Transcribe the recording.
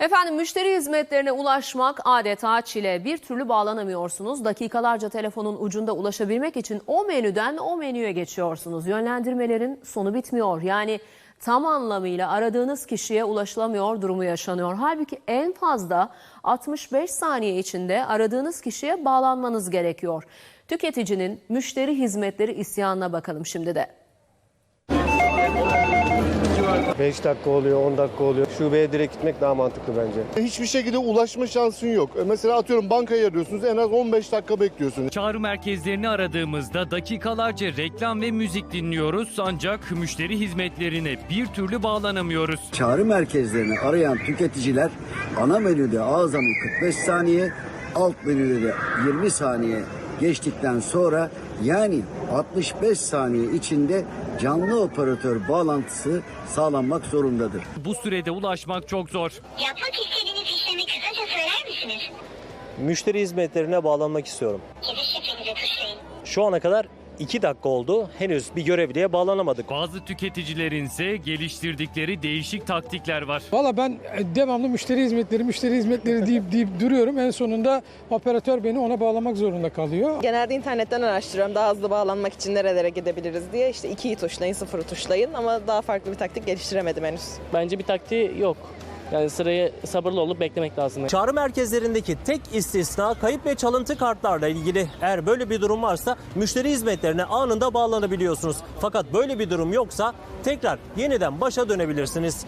Efendim müşteri hizmetlerine ulaşmak adeta çile. Bir türlü bağlanamıyorsunuz. Dakikalarca telefonun ucunda ulaşabilmek için o menüden o menüye geçiyorsunuz. Yönlendirmelerin sonu bitmiyor. Yani tam anlamıyla aradığınız kişiye ulaşılamıyor durumu yaşanıyor. Halbuki en fazla 65 saniye içinde aradığınız kişiye bağlanmanız gerekiyor. Tüketicinin müşteri hizmetleri isyanına bakalım şimdi de. 5 dakika oluyor, 10 dakika oluyor. Şubeye direkt gitmek daha mantıklı bence. Hiçbir şekilde ulaşma şansın yok. E, Mesela atıyorum bankayı arıyorsunuz en az 15 dakika bekliyorsunuz. Çağrı merkezlerini aradığımızda dakikalarca reklam ve müzik dinliyoruz ancak müşteri hizmetlerine bir türlü bağlanamıyoruz. Çağrı merkezlerini arayan tüketiciler ana menüde azami 45 saniye, alt menüde de 20 saniye geçtikten sonra yani 65 saniye içinde canlı operatör bağlantısı sağlanmak zorundadır. Bu sürede ulaşmak çok zor. Yapmak istediğiniz işlemi kısaca söyler misiniz? Müşteri hizmetlerine bağlanmak istiyorum. Giriş şifrenizi tuşlayın. Şu ana kadar 2 dakika oldu. Henüz bir görevliye bağlanamadık. Bazı tüketicilerin ise geliştirdikleri değişik taktikler var. Valla ben e, devamlı müşteri hizmetleri, müşteri hizmetleri deyip deyip duruyorum. En sonunda operatör beni ona bağlamak zorunda kalıyor. Genelde internetten araştırıyorum daha hızlı bağlanmak için nerelere gidebiliriz diye. İşte 2'yi tuşlayın, 0'ı tuşlayın ama daha farklı bir taktik geliştiremedim henüz. Bence bir taktiği yok. Yani sırayı sabırlı olup beklemek lazım. Çağrı merkezlerindeki tek istisna kayıp ve çalıntı kartlarla ilgili. Eğer böyle bir durum varsa müşteri hizmetlerine anında bağlanabiliyorsunuz. Fakat böyle bir durum yoksa tekrar yeniden başa dönebilirsiniz.